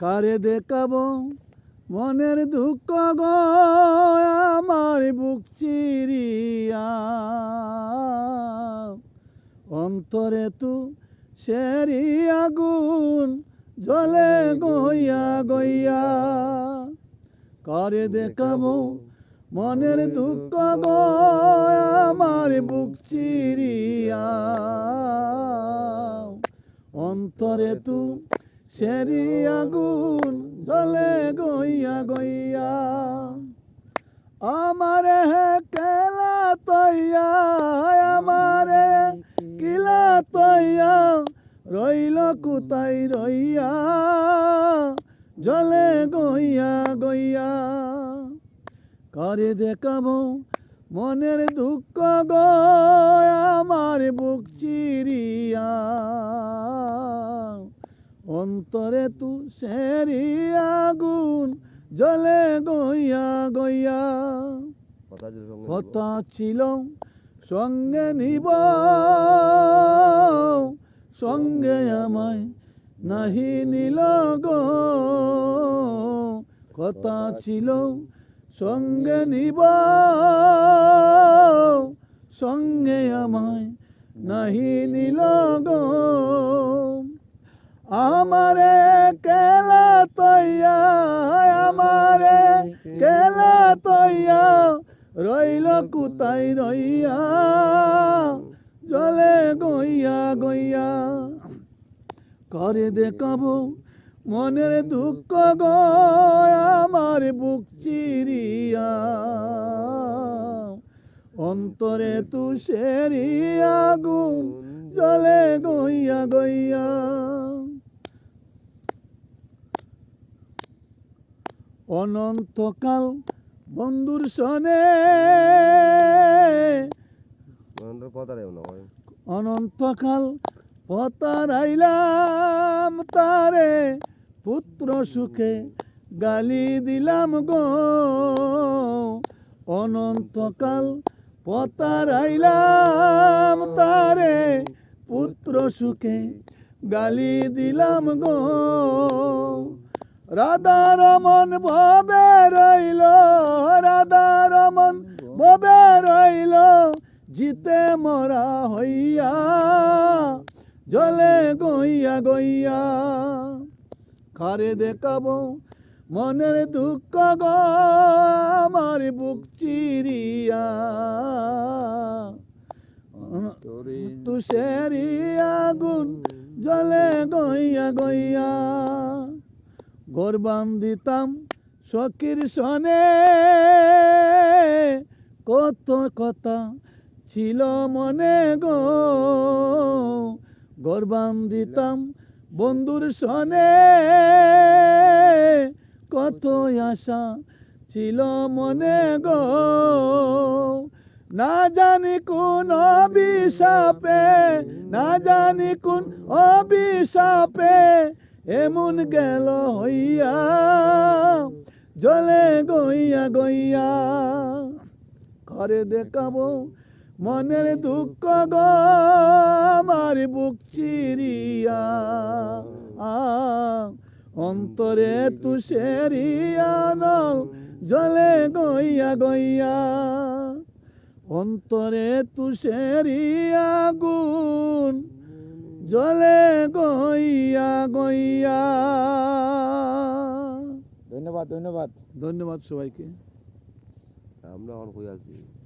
কারে দেখাব? মনের দুঃখ গো, আমার বুক চিরিয়া। অন্তরে তু সেরি আগুন জলে গইয়া গইয়া। কারে দেখাবো? মনের দুঃখ গো, আমার বুক চিরিয়া। অন্তরে তু সেরি আগুন জলে গইয়া গইয়া, আমারে কেলা তৈয়া, আমারে কিলা তৈয়া, রইল কুতাই রইয়া, জলে গইয়া গইয়া। করে দেখাবো মনের দুঃখ গো, আমার বুক চিরিয়া। অন্তরে তু সেরি আগুন জলে গইয়া গইয়া। কথা ছিল সঙ্গে নিব। সঙ্গে আমায় নাহি নিল গো। কথা ছিল সঙ্গে নিব। সঙ্গে আমায় নাহি নিল গো। আমারে কেলা তৈয়া আমারে কেলা তৈয়া, রইল কুতাই রইয়া, জলে গইয়া গইয়া। করে দেখাবো মনের দুঃখ গো, আমার বুক চিরিয়া। অন্তরে তুষেরি আগুন জলে গইয়া গইয়া। অনন্তকাল বন্ধুর সনে। অনন্তকাল পতারাইলাম তারে পুত্র সুখে গালি দিলাম গো। অনন্তকাল পতারাইলাম তারে পুত্র সুখে গালি দিলাম গো। রাধা রমন ভবে রইল রাধা রমন ভবে রইল জিতে মরা হইয়া জলে গইয়া গইয়া। খারে দেখাবো মনের দুঃখ গো আমার বুক চিরিয়া। তুষেরি আগুন জলে গইয়া গইয়া। গরবান দিতাম সনে। কত কথা ছিল মনে গো। গরবান বন্ধুর সনে। কত আশা ছিল মনে গো। না জানি কোন অভিশাপে, না জানি কোন অভিশাপে এমন গেল হইয়া জলে গইয়া গইয়া। করে দেখাবো মনের দুঃখ গো আমার বুক চিরিয়া। আ, অন্তরে তুষেরিয়া নল জলে গইয়া গইয়া। অন্তরে তুষেরিয়া গুণ জলে গইয়া গইয়া। ধন্যবাদ ধন্যবাদ। ধন্যবাদ সবাইকে। আমরা এখন হয়ে আছি।